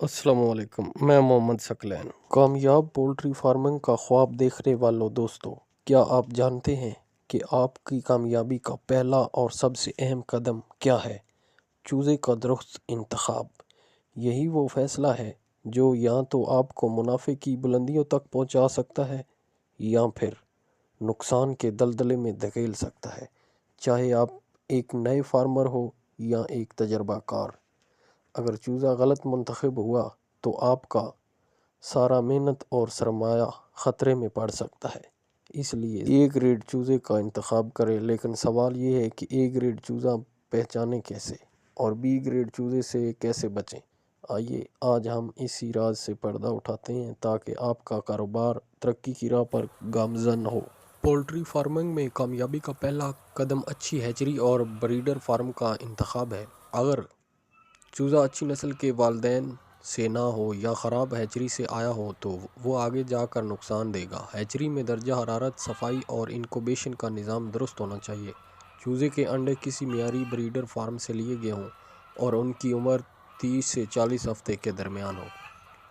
السلام علیکم، میں محمد ثقلین کامیاب پولٹری فارمنگ کا خواب دیکھنے والوں دوستو، کیا آپ جانتے ہیں کہ آپ کی کامیابی کا پہلا اور سب سے اہم قدم کیا ہے؟ چوزے کا درست انتخاب۔ یہی وہ فیصلہ ہے جو یا تو آپ کو منافع کی بلندیوں تک پہنچا سکتا ہے، یا پھر نقصان کے دلدلے میں دھکیل سکتا ہے۔ چاہے آپ ایک نئے فارمر ہو یا ایک تجربہ کار۔ اگر چوزہ غلط منتخب ہوا تو آپ کا سارا محنت اور سرمایہ خطرے میں پڑ سکتا ہے۔ اس لیے اے گریڈ چوزے کا انتخاب کریں۔ لیکن سوال یہ ہے کہ اے گریڈ چوزہ پہچانیں کیسے اور بی گریڈ چوزے سے کیسے بچیں۔ آئیے آج ہم اسی راز سے پردہ اٹھاتے ہیں تاکہ آپ کا کاروبار ترقی کی راہ پر گامزن ہو۔ پولٹری فارمنگ میں کامیابی کا پہلا قدم اچھی ہیچری اور بریڈر فارم کا انتخاب ہے۔ اگر چوزہ اچھی نسل کے والدین سے نہ ہو یا خراب ہیچری سے آیا ہو تو وہ آگے جا کر نقصان دے گا۔ ہیچری میں درجہ حرارت، صفائی اور انکوبیشن کا نظام درست ہونا چاہیے۔ چوزے کے انڈے کسی معیاری بریڈر فارم سے لیے گئے ہوں اور ان کی عمر تیس سے چالیس ہفتے کے درمیان ہو،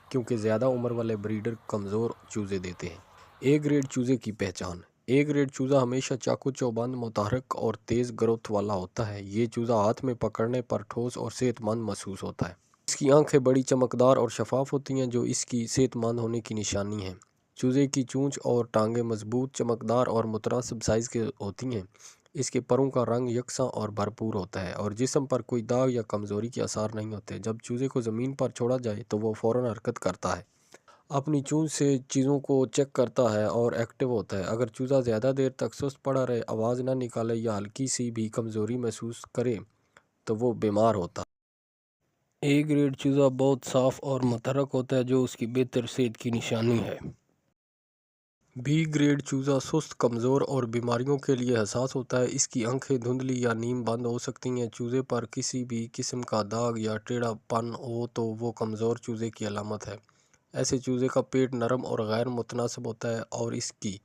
کیونکہ زیادہ عمر والے بریڈر کمزور چوزے دیتے ہیں۔ اے گریڈ چوزے کی پہچان۔ اے گریڈ چوزہ ہمیشہ چاقو چوبند، متحرک اور تیز گروتھ والا ہوتا ہے۔ یہ چوزہ ہاتھ میں پکڑنے پر ٹھوس اور صحت مند محسوس ہوتا ہے۔ اس کی آنکھیں بڑی چمکدار اور شفاف ہوتی ہیں، جو اس کی صحت مند ہونے کی نشانی ہے چوزے کی چونچ اور ٹانگیں مضبوط، چمکدار اور متناسب سائز کے ہوتی ہیں۔ اس کے پروں کا رنگ یکساں اور بھرپور ہوتا ہے اور جسم پر کوئی داغ یا کمزوری کے آثار نہیں ہوتے۔ جب چوزے کو زمین پر چھوڑا جائے تو وہ فوراً حرکت کرتا ہے۔ اپنی چونچ سے چیزوں کو چیک کرتا ہے اور ایکٹیو ہوتا ہے۔ اگر چوزہ زیادہ دیر تک سست پڑا رہے، آواز نہ نکالے یا ہلکی سی بھی کمزوری محسوس کرے، تو وہ بیمار ہوتا۔ اے گریڈ چوزہ بہت صاف اور متحرک ہوتا ہے، جو اس کی بہتر صحت کی نشانی ہے۔ بی گریڈ چوزہ سست، کمزور اور بیماریوں کے لیے حساس ہوتا ہے۔ اس کی آنکھیں دھندلی یا نیم بند ہو سکتی ہیں۔ چوزے پر کسی بھی قسم کا داغ یا ٹیڑھا پن ہو تو وہ کمزور چوزے کی علامت ہے۔ ایسے چوزے کا پیٹ نرم اور غیر متناسب ہوتا ہے اور اس کی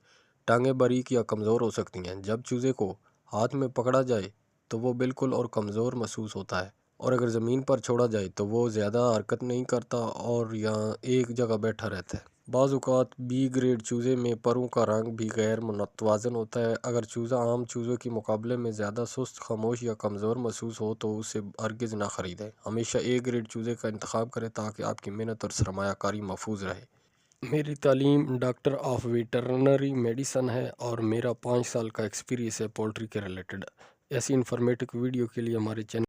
ٹانگیں باریک یا کمزور ہو سکتی ہیں۔ جب چوزے کو ہاتھ میں پکڑا جائے تو وہ بالکل اور کمزور محسوس ہوتا ہے اور اگر زمین پر چھوڑا جائے تو وہ زیادہ حرکت نہیں کرتا اور یا ایک جگہ بیٹھا رہتا ہے۔ بعض اوقات بی گریڈ چوزے میں پروں کا رنگ بھی غیر متوازن ہوتا ہے۔ اگر چوزہ عام چوزوں کے مقابلے میں زیادہ سست، خاموش یا کمزور محسوس ہو تو اسے ہرگز نہ خریدیں۔ ہمیشہ اے گریڈ چوزے کا انتخاب کریں تاکہ آپ کی محنت اور سرمایہ کاری محفوظ رہے۔ میری تعلیم ڈاکٹر آف ویٹرنری میڈیسن ہے اور میرا پانچ سال کا ایکسپیریئنس ہے پولٹری کے ریلیٹڈ ایسی انفارمیٹک ویڈیو کے لیے ہمارے چینل